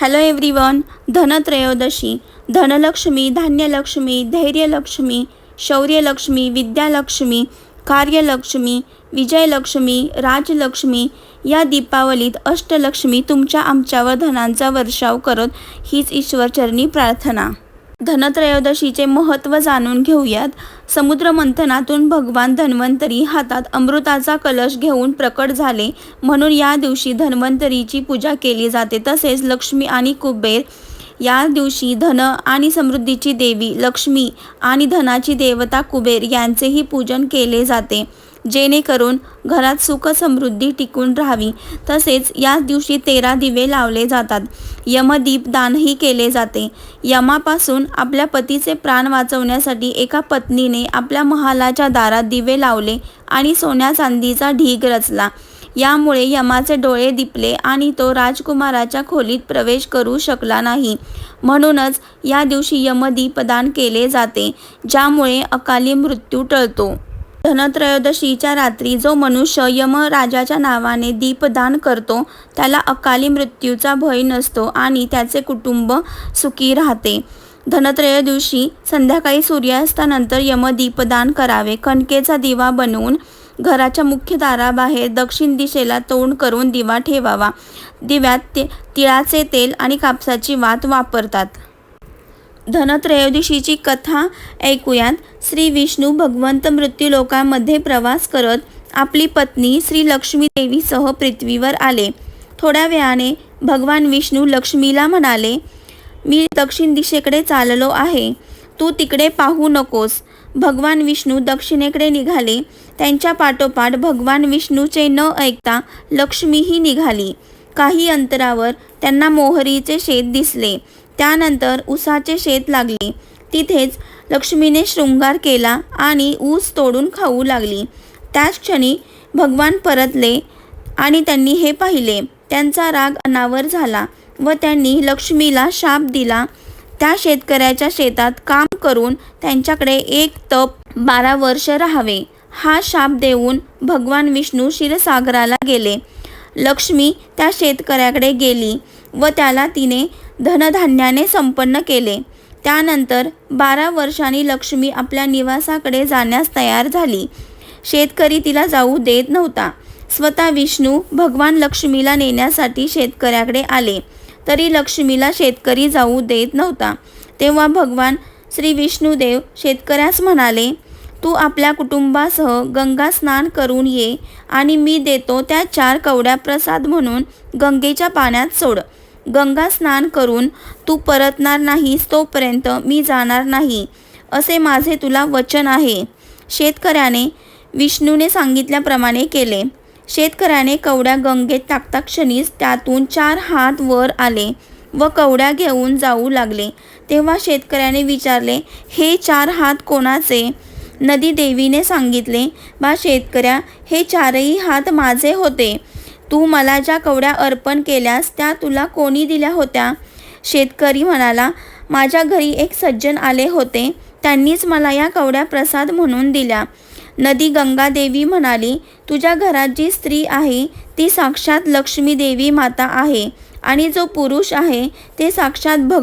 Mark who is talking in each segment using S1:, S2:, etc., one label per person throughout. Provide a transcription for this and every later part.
S1: Hello everyone Dhantrayodashi Dhanalakshmi Dhanyalakshmi Dhairyalakshmi Shauryalakshmi Vidyalakshmi Karyalakshmi Vijayalakshmi Rajalakshmi या दीपावलीत अष्टलक्ष्मी तुमच्या आमच्यावर धनांचा वर्षाव करत हीच ईश्वरचरणी प्रार्थना. धनत्रयोदशीचे महत्त्व जाणून घेऊयात. समुद्रमंथनातून भगवान धन्वंतरी हातात अमृताचा कलश घेऊन प्रकट झाले. म्हणून या दिवशी धन्वंतरीची पूजा केली जाते. तसेच लक्ष्मी आणि कुबेर या दिवशी धन आणि समृद्धीची देवी लक्ष्मी आणि धनाची देवता कुबेर यांचेही पूजन केले जाते. जेणेकरून घरात सुखसमृद्धी टिकून राहावी. तसेच याच दिवशी तेरा दिवे लावले जातात. यमदीप दानही केले जाते. यमापासून आपल्या पतीचे प्राण वाचवण्यासाठी एका पत्नीने आपल्या महालाच्या दारात दिवे लावले आणि सोन्या चांदीचा ढीग रचला. यामुळे यमाचे डोळे दिपले आणि तो राजकुमाराच्या खोलीत प्रवेश करू शकला नाही. म्हणूनच या दिवशी यमदीपदान केले जाते ज्यामुळे अकाली मृत्यू टळतो. धनत्रयोदशीच्या रात्री जो मनुष्य यमराजाच्या नावाने दीपदान करतो त्याला अकाली मृत्यूचा भय नसतो आणि त्याचे कुटुंब सुखी राहते. धनत्रयोदशी संध्याकाळी सूर्यास्तानंतर यमदीपदान करावे. कणकेचा दिवा बनवून घराच्या मुख्य दाराबाहेर दक्षिण दिशेला तोंड करून दिवा ठेवावा. दिव्यात ते तिळाचे तेल आणि कापसाची वात वापरतात. धनत्रयोदशीची कथा ऐकूयात. श्री विष्णू भगवंत मृत्यू लोकांमध्ये प्रवास करत आपली पत्नी श्री लक्ष्मी देवीसह पृथ्वीवर आले. थोड्या वेळाने भगवान विष्णू लक्ष्मीला म्हणाले मी दक्षिण दिशेकडे चाललो आहे. तू तिकडे पाहू नकोस. भगवान विष्णू दक्षिणेकडे निघाले. त्यांच्या पाठोपाठ भगवान विष्णूचे न ऐकता लक्ष्मीही निघाली. काही अंतरावर त्यांना मोहरीचे शेत दिसले. त्यानंतर ऊसाचे शेत लागले. तिथेच लक्ष्मीने शृंगार केला आणि ऊस तोडून खाऊ लागली. त्याच क्षणी भगवान परतले आणि त्यांनी हे पाहिले. त्यांचा राग अनावर झाला व त्यांनी लक्ष्मीला शाप दिला. त्या शेतकऱ्याच्या शेतात काम करून त्यांच्याकडे एक तप बारा वर्ष राहावे. हा शाप देऊन भगवान विष्णू क्षीरसागराला गेले. लक्ष्मी त्या शेतकऱ्याकडे गेली व त्याला तिने धनधान्याने संपन्न केले. त्यानंतर बारा वर्षांनी लक्ष्मी आपल्या निवासाकडे जाण्यास तयार झाली. शेतकरी तिला जाऊ देत नव्हता. स्वतः विष्णू भगवान लक्ष्मीला नेण्यासाठी शेतकऱ्याकडे आले. तरी लक्ष्मीला शेतकरी जाऊ देत नव्हता. तेव्हा भगवान श्री विष्णुदेव शेतकऱ्यास म्हणाले तू आपल्या कुटुंबासह गंगा स्नान करून ये आणि मी देतो त्या चार कवड्या प्रसाद म्हणून गंगेच्या पाण्यात सोड. गंगा स्नान करून तू परतणार नाहीस तोपर्यंत मी जाणार नाही असे माझे तुला वचन आहे. शेतकऱ्याने विष्णूने सांगितल्याप्रमाणे केले. शेतकऱ्याने कवड्या गंगेत टाकता क्षणीच त्यातून चार हात वर आले व कवड्या घेऊन जाऊ लागले. तेव्हा शेतकऱ्याने विचारले हे चार हात कोणाचे? नदी देवीने सांगितले बा शेतकऱ्या हे चारही हात माझे होते. तू मला ज्या कवड्या अर्पण केल्यास त्या तुला कोणी दिल्या होत्या? शेतकरी म्हणाला माझ्या घरी एक सज्जन आले होते. त्यांनीच मला या कवड्या प्रसाद म्हणून दिल्या. नदी गंगादेवी म्हणाली तुझ्या घरात जी स्त्री आहे ती साक्षात लक्ष्मी देवी माता आहे आणि जो पुरुष आहे ते साक्षात भग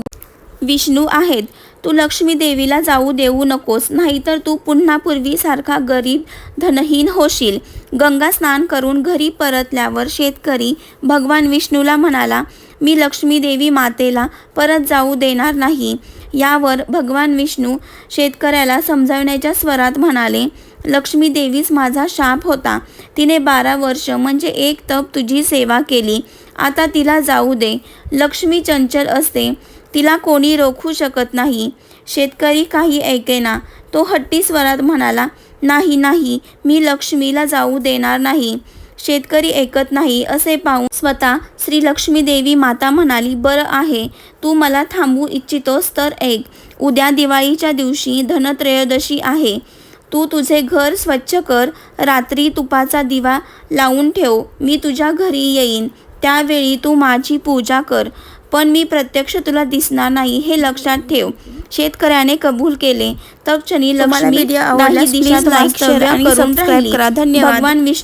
S1: विष्णू आहेत. तू लक्ष्मी देवीला जाऊ देऊ नकोस नाहीतर तू पुन्हा पूर्वीसारखा गरीब धनहीन होशील. गंगा स्नान करून घरी परतल्यावर शेतकरी भगवान विष्णूला म्हणाला मी लक्ष्मी देवी मातेला परत जाऊ देणार नाही. यावर भगवान विष्णू शेतकऱ्याला समजावण्याच्या स्वरात म्हणाले लक्ष्मी देवीच माझा शाप होता. तिने बारा वर्ष म्हणजे एक तप तुझी सेवा केली. आता तिला जाऊ दे. लक्ष्मी चंचल असते. तिला कोणी रोखू शकत नाही. शेतकरी काही ऐकेना तो हट्टी स्वरात म्हणाला नाही नाही मी लक्ष्मीला जाऊ देणार नाही. शेतकरी ऐकत नाही. असे पाहून स्वतः श्री लक्ष्मी देवी माता म्हणाली बरं आहे. तू मला थांबू इच्छितोस तर ऐक. उद्या दिवाळीच्या दिवशी धनत्रयोदशी आहे. तू तुझे घर स्वच्छ कर. रात्री तुपाचा दिवा लावून ठेव. मी तुझ्या घरी येईन. त्यावेळी तू माझी पूजा कर. पण मी प्रत्यक्ष तुला दिसणार नाही हे लक्षात ठेव शेतकऱ्याने कबूल केले
S2: तुम्हाला
S1: लक्ष्मी दिशा.
S2: करा. धन्यवाद.
S1: भगवान विष्णू